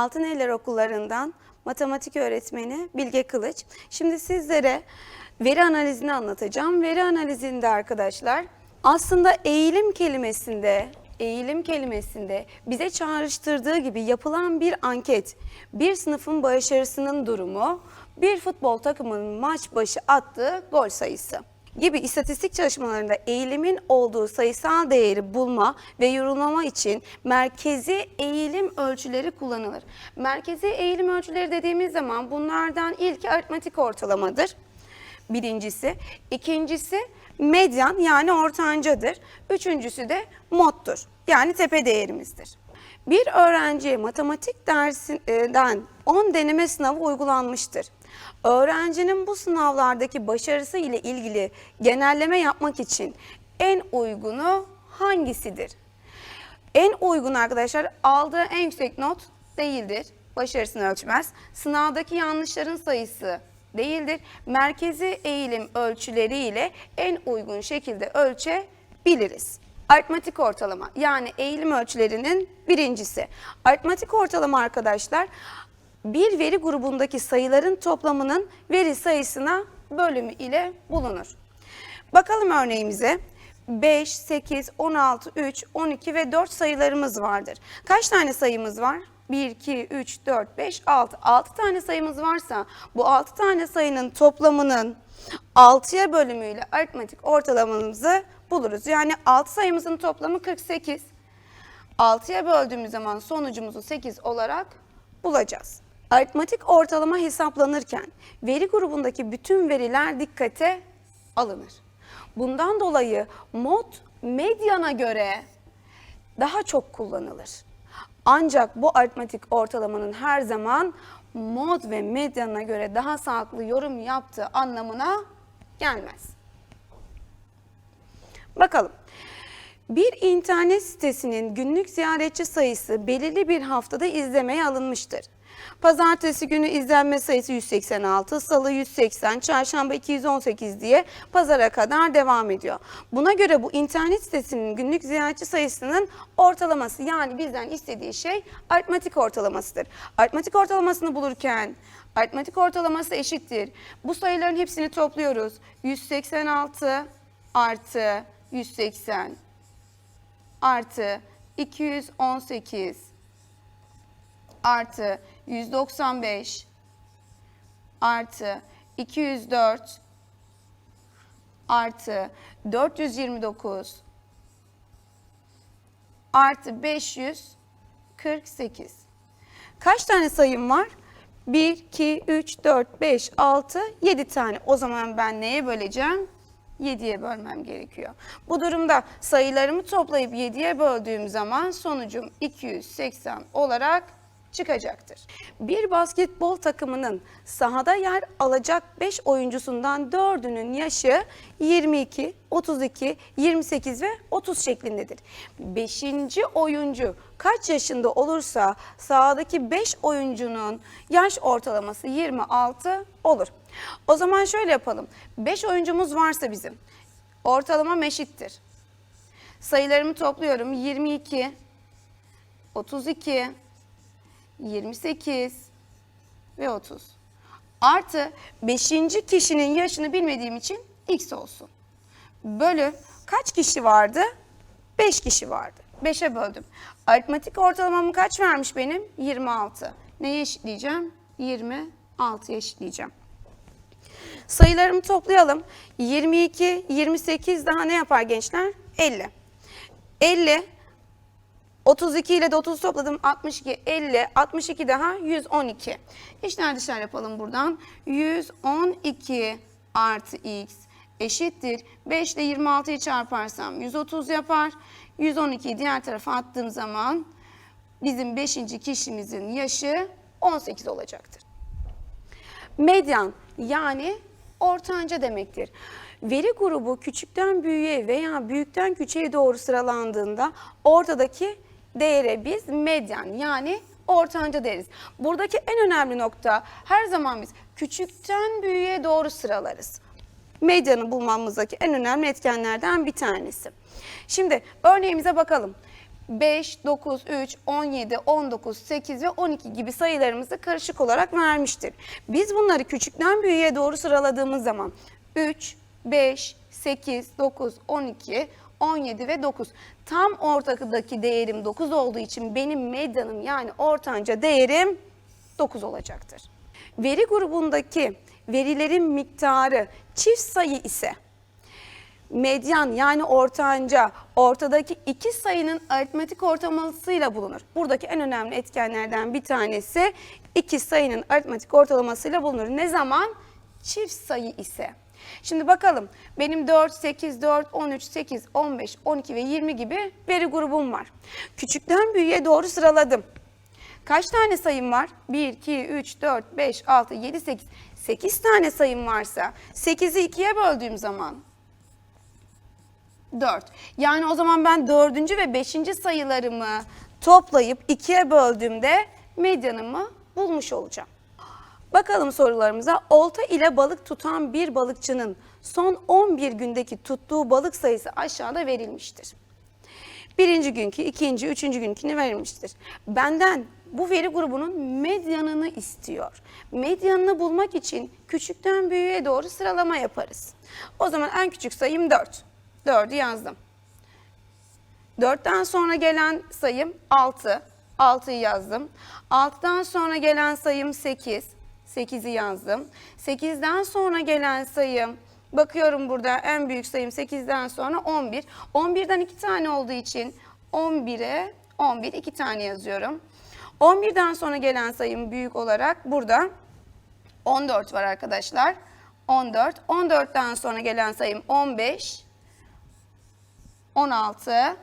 Altın Eller Okullarından matematik öğretmeni Bilge Kılıç. Şimdi sizlere veri analizini anlatacağım. Veri analizinde arkadaşlar aslında eğilim kelimesinde eğilim kelimesinde bize çağrıştırdığı gibi yapılan bir anket, bir sınıfın başarısının durumu, bir futbol takımının maç başı attığı gol sayısı gibi istatistik çalışmalarında eğilimin olduğu sayısal değeri bulma ve yorumlama için merkezi eğilim ölçüleri kullanılır. Merkezi eğilim ölçüleri dediğimiz zaman bunlardan ilki aritmetik ortalamadır. Birincisi. ikincisi medyan yani ortancadır. Üçüncüsü de moddur. Yani tepe değerimizdir. Bir öğrenciye matematik dersinden 10 deneme sınavı uygulanmıştır. Öğrencinin bu sınavlardaki başarısı ile ilgili genelleme yapmak için en uygunu hangisidir? En uygun arkadaşlar aldığı en yüksek not değildir. Başarısını ölçmez. Sınavdaki yanlışların sayısı değildir. Merkezi eğilim ölçüleri ile en uygun şekilde ölçebiliriz. Aritmatik ortalama yani eğilim ölçülerinin birincisi. Aritmatik ortalama arkadaşlar bir veri grubundaki sayıların toplamının veri sayısına bölümü ile bulunur. Bakalım örneğimize. 5, 8, 16, 3, 12 ve 4 sayılarımız vardır. Kaç tane sayımız var? 1, 2, 3, 4, 5, 6. 6 tane sayımız varsa bu 6 tane sayının toplamının 6'ya bölümüyle aritmetik ortalamamızı buluruz. Yani 6 sayımızın toplamı 48. 6'ya böldüğümüz zaman sonucumuzu 8 olarak bulacağız. Aritmatik ortalama hesaplanırken veri grubundaki bütün veriler dikkate alınır. Bundan dolayı mod medyana göre daha çok kullanılır. Ancak bu aritmatik ortalamanın her zaman mod ve medyana göre daha sağlıklı yorum yaptığı anlamına gelmez. Bakalım. Bir internet sitesinin günlük ziyaretçi sayısı belirli bir haftada izlemeye alınmıştır. Pazartesi günü izlenme sayısı 186, salı 180, çarşamba 218 diye pazara kadar devam ediyor. Buna göre bu internet sitesinin günlük ziyaretçi sayısının ortalaması yani bizden istediği şey aritmatik ortalamasıdır. Aritmatik ortalamasını bulurken aritmatik ortalaması eşittir. Bu sayıların hepsini topluyoruz. 186 artı 180 artı 218 artı 195 artı 204 artı 429 artı 548. Kaç tane sayım var? 1, 2, 3, 4, 5, 6, 7 tane. O zaman ben neye böleceğim? 7'ye bölmem gerekiyor. Bu durumda sayılarımı toplayıp 7'ye böldüğüm zaman sonucum 280 olarak çıkacaktır. Bir basketbol takımının sahada yer alacak 5 oyuncusundan 4'ünün yaşı 22, 32, 28 ve 30 şeklindedir. 5. oyuncu kaç yaşında olursa sahadaki 5 oyuncunun yaş ortalaması 26 olur. O zaman şöyle yapalım. 5 oyuncumuz varsa bizim ortalama eşittir. Sayılarımı topluyorum. 22, 32, 28 ve 30. Artı 5. kişinin yaşını bilmediğim için x olsun. Bölü kaç kişi vardı? 5 kişi vardı. 5'e böldüm. Aritmatik ortalamamı kaç vermiş benim? 26. Neye eşitleyeceğim? 26'ya eşitleyeceğim. Sayılarımı toplayalım. 22, 28 daha ne yapar gençler? 50. 50 32 ile de 30 topladım 62, 50, 62 daha 112. İşler dışlar yapalım buradan. 112 artı x eşittir. 5 ile 26'yı çarparsam 130 yapar. 112'yi diğer tarafa attığım zaman bizim 5. kişimizin yaşı 18 olacaktır. Medyan yani ortanca demektir. Veri grubu küçükten büyüğe veya büyükten küçüğe doğru sıralandığında ortadaki değere biz medyan yani ortanca deriz. Buradaki en önemli nokta her zaman biz küçükten büyüğe doğru sıralarız. Medyanı bulmamızdaki en önemli etkenlerden bir tanesi. Şimdi örneğimize bakalım. 5, 9, 3, 17, 19, 8 ve 12 gibi sayılarımızı karışık olarak vermiştir. Biz bunları küçükten büyüğe doğru sıraladığımız zaman 3, 5, 8, 9, 12, 17 ve 9. Tam ortadaki değerim 9 olduğu için benim medyanım yani ortanca değerim 9 olacaktır. Veri grubundaki verilerin miktarı çift sayı ise medyan yani ortanca ortadaki iki sayının aritmetik ortalamasıyla bulunur. Buradaki en önemli etkenlerden bir tanesi iki sayının aritmetik ortalamasıyla bulunur. Ne zaman? Çift sayı ise. Şimdi bakalım benim 4, 8, 4, 13, 8, 15, 12 ve 20 gibi veri grubum var. Küçükten büyüğe doğru sıraladım. Kaç tane sayım var? 1, 2, 3, 4, 5, 6, 7, 8. 8 tane sayım varsa 8'i 2'ye böldüğüm zaman 4. Yani o zaman ben 4. ve 5. sayılarımı toplayıp 2'ye böldüğümde medyanımı bulmuş olacağım. Bakalım sorularımıza. Olta ile balık tutan bir balıkçının son 11 gündeki tuttuğu balık sayısı aşağıda verilmiştir. Birinci günkü, ikinci, üçüncü günkünü verilmiştir. Benden bu veri grubunun medyanını istiyor. Medyanını bulmak için küçükten büyüğe doğru sıralama yaparız. O zaman en küçük sayım 4. 4'ü yazdım. 4'ten sonra gelen sayım 6. 6'yı yazdım. 6'dan sonra gelen sayım 8. 8'i yazdım. 8'den sonra gelen sayım bakıyorum burada en büyük sayım 8'den sonra 11. 11'den 2 tane olduğu için 11'e 11 2 tane yazıyorum. 11'den sonra gelen sayım büyük olarak burada 14 var arkadaşlar. 14. 14'ten sonra gelen sayım 15. 16.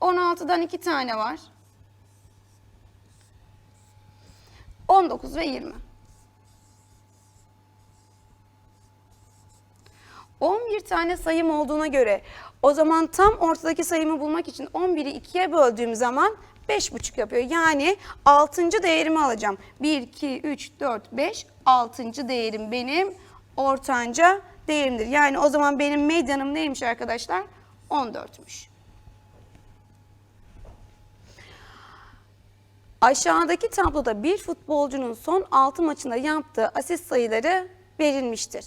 16'dan 2 tane var. 19 ve 20. 11 tane sayım olduğuna göre o zaman tam ortadaki sayımı bulmak için 11'i 2'ye böldüğüm zaman 5,5 yapıyor. Yani 6. değerimi alacağım. 1, 2, 3, 4, 5, 6. değerim benim ortanca değerimdir. Yani o zaman benim medyanım neymiş arkadaşlar? 14'müş. Aşağıdaki tabloda bir futbolcunun son 6 maçında yaptığı asist sayıları verilmiştir.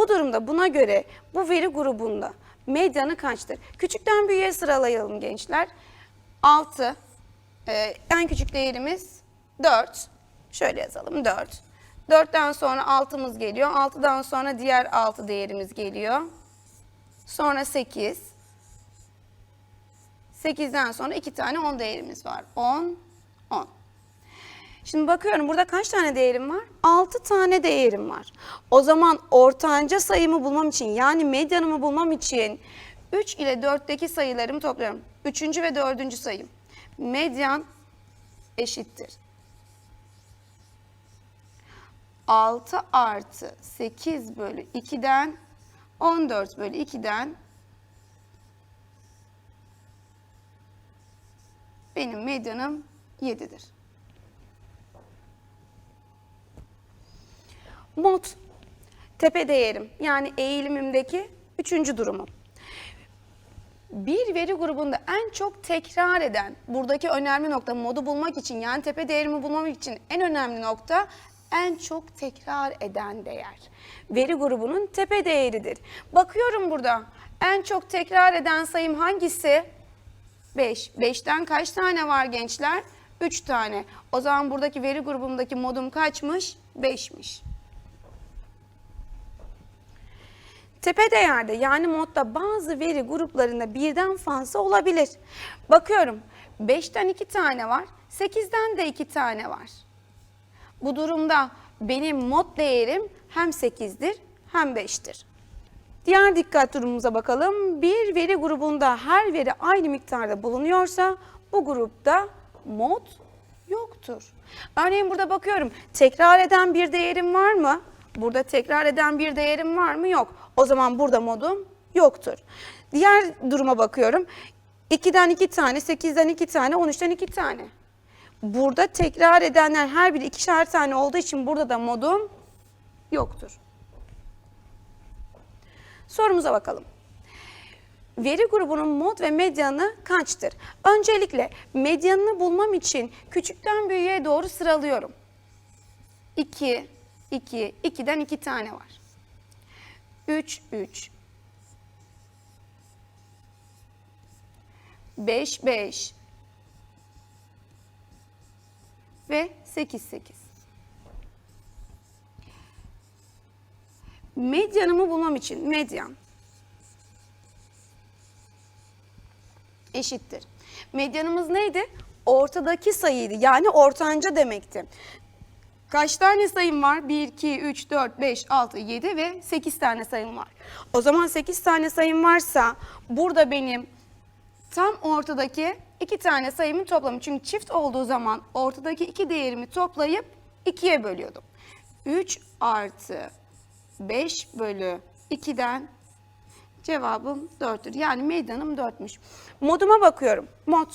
Bu durumda buna göre bu veri grubunda medyanı kaçtır? Küçükten büyüğe sıralayalım gençler. 6, e, en küçük değerimiz 4. Şöyle yazalım 4. 4'ten sonra 6'mız geliyor. 6'dan sonra diğer 6 değerimiz geliyor. Sonra 8. 8'den sonra 2 tane 10 değerimiz var. 10, 10. Şimdi bakıyorum burada kaç tane değerim var? 6 tane değerim var. O zaman ortanca sayımı bulmam için yani medyanımı bulmam için 3 ile 4'teki sayılarımı topluyorum. 3. ve 4. sayım. Medyan eşittir. 6 artı 8 bölü 2'den 14 bölü 2'den benim medyanım 7'dir. Mod, tepe değerim yani eğilimimdeki üçüncü durumum. Bir veri grubunda en çok tekrar eden, buradaki önemli nokta modu bulmak için yani tepe değerimi bulmak için en önemli nokta en çok tekrar eden değer. Veri grubunun tepe değeridir. Bakıyorum burada en çok tekrar eden sayım hangisi? 5. 5'ten kaç tane var gençler? 3 tane. O zaman buradaki veri grubumdaki modum kaçmış? 5'miş. Tepe değerde yani modda bazı veri gruplarında birden fazla olabilir. Bakıyorum 5'ten 2 tane var, 8'den de 2 tane var. Bu durumda benim mod değerim hem 8'dir hem 5'tir. Diğer dikkat durumumuza bakalım. Bir veri grubunda her veri aynı miktarda bulunuyorsa bu grupta mod yoktur. Örneğin burada bakıyorum tekrar eden bir değerim var mı? Burada tekrar eden bir değerim var mı? Yok. O zaman burada modum yoktur. Diğer duruma bakıyorum. 2'den 2 tane, 8'den 2 tane, 13'ten 2 tane. Burada tekrar edenler her biri ikişer tane olduğu için burada da modum yoktur. Sorumuza bakalım. veri grubunun mod ve medyanı kaçtır? Öncelikle medyanını bulmam için küçükten büyüğe doğru sıralıyorum. 2, 2, 2'den 2 tane var. 3, 3. 5, 5. Ve 8, 8. Medyanımı bulmam için medyan eşittir. Medyanımız neydi? Ortadaki sayıydı. Yani ortanca demekti. Kaç tane sayım var? 1, 2, 3, 4, 5, 6, 7 ve 8 tane sayım var. O zaman 8 tane sayım varsa burada benim tam ortadaki iki tane sayımın toplamı. Çünkü çift olduğu zaman ortadaki iki değerimi toplayıp ikiye bölüyordum. 3 artı 5 bölü 2'den cevabım 4'tür. Yani meydanım 4'müş. Moduma bakıyorum. Mod.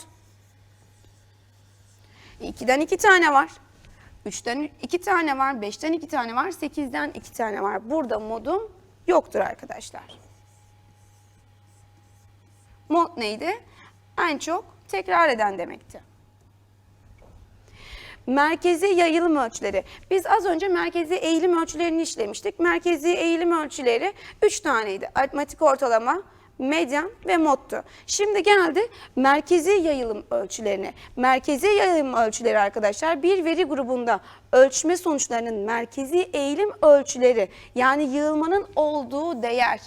2'den 2 tane var. 3'ten 2 tane var. 5'ten 2 tane var. 8'den 2 tane var. Burada modum yoktur arkadaşlar. Mod neydi? En çok tekrar eden demekti. Merkezi yayılım ölçüleri. Biz az önce merkezi eğilim ölçülerini işlemiştik. Merkezi eğilim ölçüleri 3 taneydi. Aritmetik ortalama, medyan ve moddu. Şimdi geldi merkezi yayılım ölçülerine. Merkezi yayılım ölçüleri arkadaşlar bir veri grubunda ölçme sonuçlarının merkezi eğilim ölçüleri yani yığılmanın olduğu değer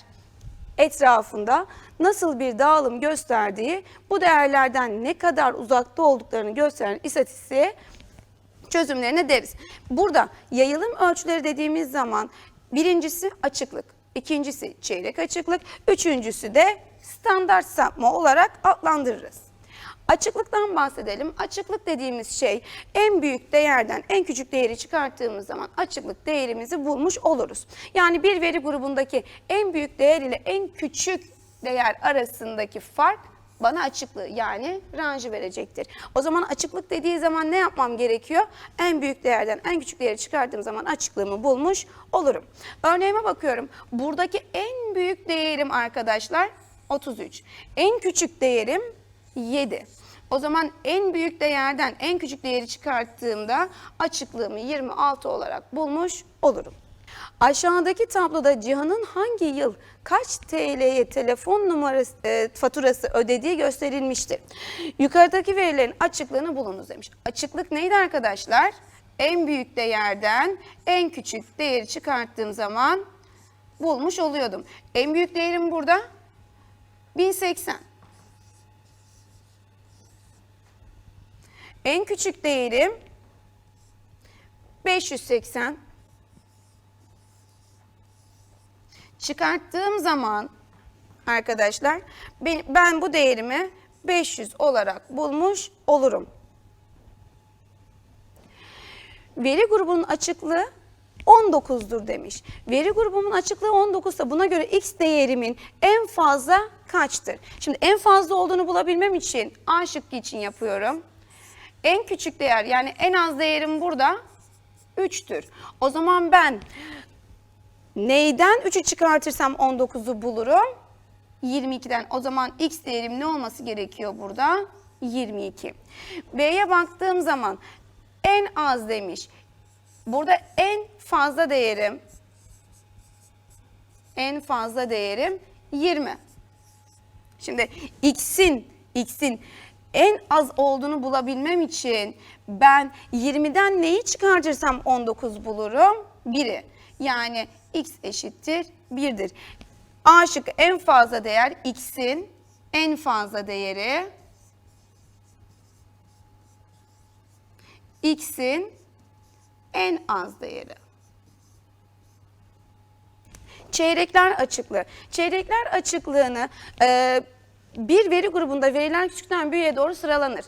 etrafında nasıl bir dağılım gösterdiği, bu değerlerden ne kadar uzakta olduklarını gösteren istatistiğe çözümlerine deriz. Burada yayılım ölçüleri dediğimiz zaman birincisi açıklık, ikincisi çeyrek açıklık, üçüncüsü de standart sapma olarak adlandırırız. Açıklıktan bahsedelim. Açıklık dediğimiz şey en büyük değerden en küçük değeri çıkarttığımız zaman açıklık değerimizi bulmuş oluruz. Yani bir veri grubundaki en büyük değer ile en küçük değer arasındaki fark bana açıklığı yani ranjı verecektir. O zaman açıklık dediği zaman ne yapmam gerekiyor? En büyük değerden en küçük değeri çıkardığım zaman açıklığımı bulmuş olurum. Örneğime bakıyorum. Buradaki en büyük değerim arkadaşlar 33. En küçük değerim 7. O zaman en büyük değerden en küçük değeri çıkarttığımda açıklığımı 26 olarak bulmuş olurum. Aşağıdaki tabloda Cihan'ın hangi yıl kaç TL'ye telefon numarası e, faturası ödediği gösterilmiştir. Yukarıdaki verilerin açıklığını bulunuz demiş. Açıklık neydi arkadaşlar? En büyük değerden en küçük değeri çıkarttığım zaman bulmuş oluyordum. En büyük değerim burada 1080. En küçük değerim 580. Çıkarttığım zaman arkadaşlar ben, bu değerimi 500 olarak bulmuş olurum. Veri grubunun açıklığı 19'dur demiş. Veri grubumun açıklığı 19 ise buna göre x değerimin en fazla kaçtır? Şimdi en fazla olduğunu bulabilmem için A şıkkı için yapıyorum. En küçük değer yani en az değerim burada 3'tür. O zaman ben neyden 3'ü çıkartırsam 19'u bulurum? 22'den. O zaman x değerim ne olması gerekiyor burada? 22. B'ye baktığım zaman en az demiş. Burada en fazla değerim en fazla değerim 20. Şimdi x'in x'in en az olduğunu bulabilmem için ben 20'den neyi çıkartırsam 19 bulurum? 1'i. Yani x eşittir 1'dir. A şıkkı en fazla değer x'in en fazla değeri x'in en az değeri. Çeyrekler açıklığı. Çeyrekler açıklığını e, bir veri grubunda veriler küçükten büyüğe doğru sıralanır.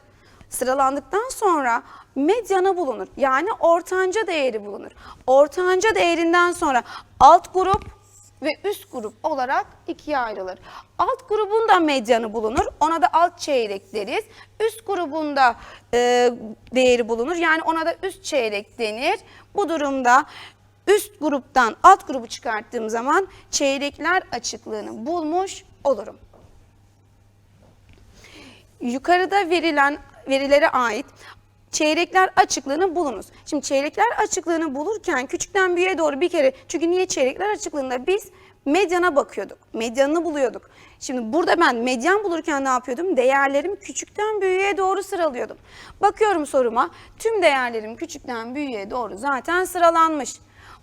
Sıralandıktan sonra medyanı bulunur. Yani ortanca değeri bulunur. Ortanca değerinden sonra alt grup ve üst grup olarak ikiye ayrılır. Alt grubunda medyanı bulunur. Ona da alt çeyrek deriz. Üst grubunda e, değeri bulunur. Yani ona da üst çeyrek denir. Bu durumda üst gruptan alt grubu çıkarttığım zaman çeyrekler açıklığını bulmuş olurum. yukarıda verilen verilere ait çeyrekler açıklığını bulunuz. Şimdi çeyrekler açıklığını bulurken küçükten büyüğe doğru bir kere çünkü niye çeyrekler açıklığında biz medyana bakıyorduk. Medyanını buluyorduk. Şimdi burada ben medyan bulurken ne yapıyordum? Değerlerimi küçükten büyüğe doğru sıralıyordum. Bakıyorum soruma. Tüm değerlerim küçükten büyüğe doğru zaten sıralanmış.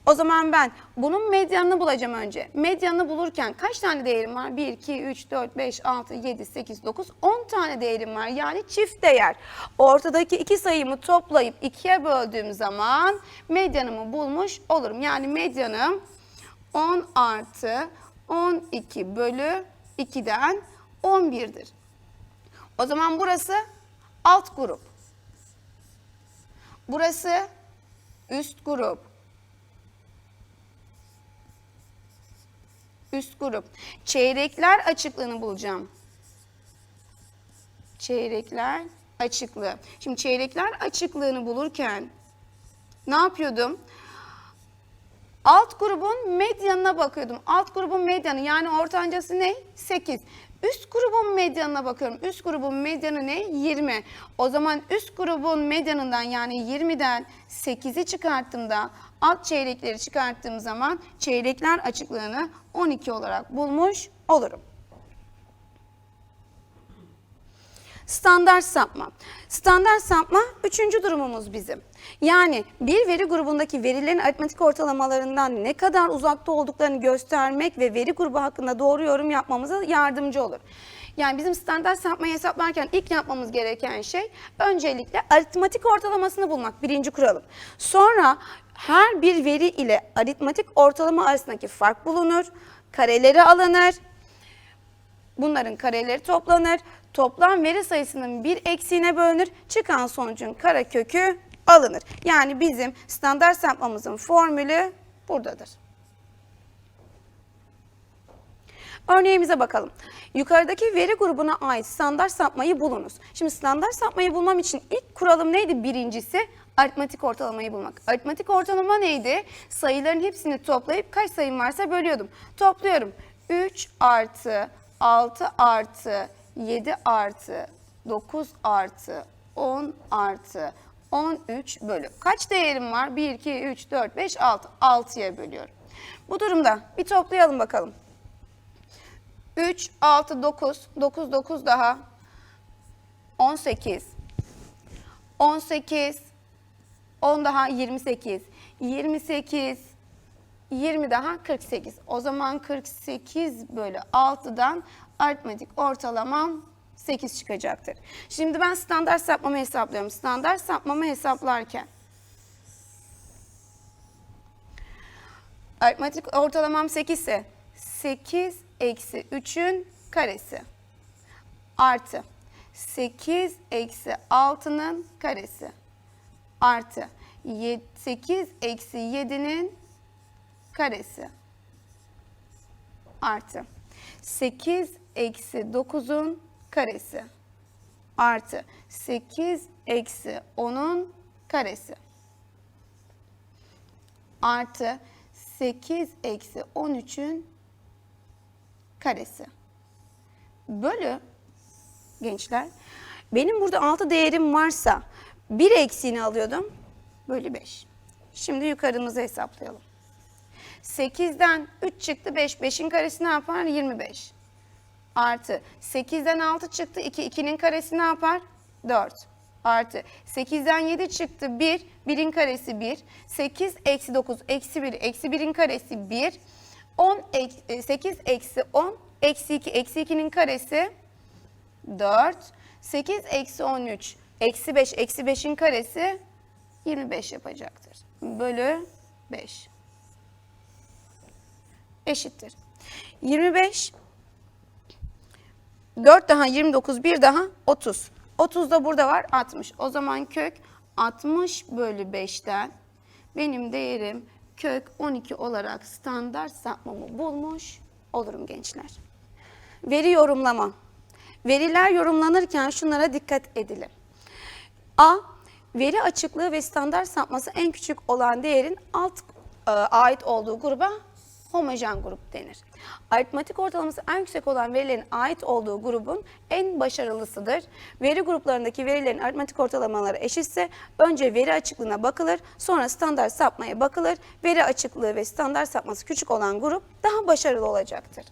O zaman ben bunun medyanını bulacağım önce. Medyanını bulurken kaç tane değerim var? 1, 2, 3, 4, 5, 6, 7, 8, 9, 10 tane değerim var. Yani çift değer. Ortadaki iki sayımı toplayıp ikiye böldüğüm zaman medyanımı bulmuş olurum. Yani medyanım 10 artı 12 bölü 2'den 11'dir. O zaman burası alt grup. Burası üst grup. Üst grup. Çeyrekler açıklığını bulacağım. Çeyrekler açıklığı. Şimdi çeyrekler açıklığını bulurken ne yapıyordum? Alt grubun medyanına bakıyordum. Alt grubun medyanı yani ortancası ne? 8. Üst grubun medyanına bakıyorum. Üst grubun medyanı ne? 20. O zaman üst grubun medyanından yani 20'den 8'i çıkarttığımda alt çeyrekleri çıkarttığım zaman çeyrekler açıklığını 12 olarak bulmuş olurum. Standart sapma. Standart sapma üçüncü durumumuz bizim. Yani bir veri grubundaki verilerin aritmetik ortalamalarından ne kadar uzakta olduklarını göstermek ve veri grubu hakkında doğru yorum yapmamıza yardımcı olur. Yani bizim standart sapmayı hesaplarken ilk yapmamız gereken şey öncelikle aritmetik ortalamasını bulmak birinci kuralım. Sonra her bir veri ile aritmetik ortalama arasındaki fark bulunur, kareleri alınır, Bunların kareleri toplanır. Toplam veri sayısının bir eksiğine bölünür. Çıkan sonucun kara kökü alınır. Yani bizim standart sapmamızın formülü buradadır. Örneğimize bakalım. Yukarıdaki veri grubuna ait standart sapmayı bulunuz. Şimdi standart sapmayı bulmam için ilk kuralım neydi? Birincisi aritmetik ortalamayı bulmak. Aritmetik ortalama neydi? Sayıların hepsini toplayıp kaç sayım varsa bölüyordum. Topluyorum. 3 artı 6 artı 7 artı 9 artı 10 artı 13 bölü. Kaç değerim var? 1, 2, 3, 4, 5, 6. 6'ya bölüyorum. Bu durumda bir toplayalım bakalım. 3, 6, 9, 9, 9 daha 18, 18, 10 daha 28, 28, 20 daha 48. O zaman 48 bölü 6'dan aritmetik ortalamam 8 çıkacaktır. Şimdi ben standart sapmamı hesaplıyorum. Standart sapmamı hesaplarken aritmetik ortalamam 8 ise 8 eksi 3'ün karesi artı 8 eksi 6'nın karesi artı 8 eksi 7'nin karesi artı 8 eksi 9'un karesi artı 8 eksi 10'un karesi artı 8 eksi 13'ün karesi bölü gençler benim burada 6 değerim varsa bir eksiğini alıyordum bölü 5. Şimdi yukarımızı hesaplayalım. 8'den 3 çıktı 5. 5'in karesi ne yapar? 25. Artı 8'den 6 çıktı 2. 2'nin karesi ne yapar? 4. Artı 8'den 7 çıktı 1. 1'in karesi 1. 8 eksi 9 eksi 1 eksi 1'in karesi 1. 10 ek- 8 eksi 10 eksi 2 eksi 2'nin karesi 4. 8 eksi 13 eksi 5 eksi 5'in karesi 25 yapacaktır. Bölü 5 eşittir. 25 4 daha 29 1 daha 30. 30 da burada var 60. O zaman kök 60 bölü 5'ten benim değerim kök 12 olarak standart sapmamı bulmuş olurum gençler. Veri yorumlama. Veriler yorumlanırken şunlara dikkat edilir. A. Veri açıklığı ve standart sapması en küçük olan değerin alt e, ait olduğu gruba homojen grup denir. Aritmatik ortalaması en yüksek olan verilerin ait olduğu grubun en başarılısıdır. Veri gruplarındaki verilerin aritmatik ortalamaları eşitse önce veri açıklığına bakılır, sonra standart sapmaya bakılır. Veri açıklığı ve standart sapması küçük olan grup daha başarılı olacaktır.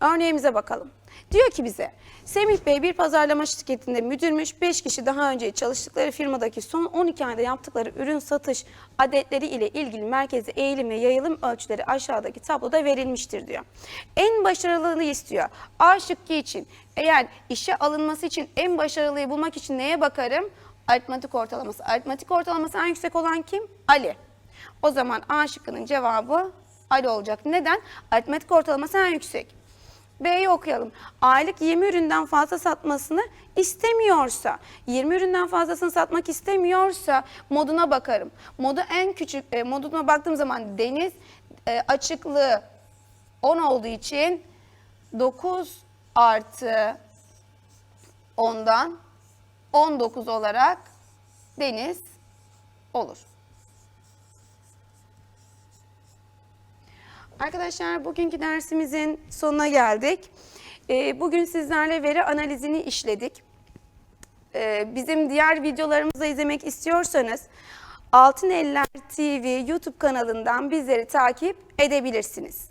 Örneğimize bakalım. Diyor ki bize, Semih Bey bir pazarlama şirketinde müdürmüş, 5 kişi daha önce çalıştıkları firmadaki son 12 ayda yaptıkları ürün satış adetleri ile ilgili merkezi eğilim ve yayılım ölçüleri aşağıdaki tabloda verilmiştir diyor. En başarılını istiyor. A şıkkı için eğer işe alınması için en başarılıyı bulmak için neye bakarım? Aritmatik ortalaması. Aritmatik ortalaması en yüksek olan kim? Ali. O zaman A şıkkının cevabı Ali olacak. Neden? Aritmatik ortalaması en yüksek. B'yi okuyalım. Aylık 20 üründen fazla satmasını istemiyorsa, 20 üründen fazlasını satmak istemiyorsa moduna bakarım. Modu en küçük, e, moduna baktığım zaman deniz e, açıklığı 10 olduğu için 9 artı 10'dan 19 olarak deniz olur. Arkadaşlar bugünkü dersimizin sonuna geldik. Ee, Bugün sizlerle veri analizini işledik. Ee, Bizim diğer videolarımızı izlemek istiyorsanız Altın Eller TV YouTube kanalından bizleri takip edebilirsiniz.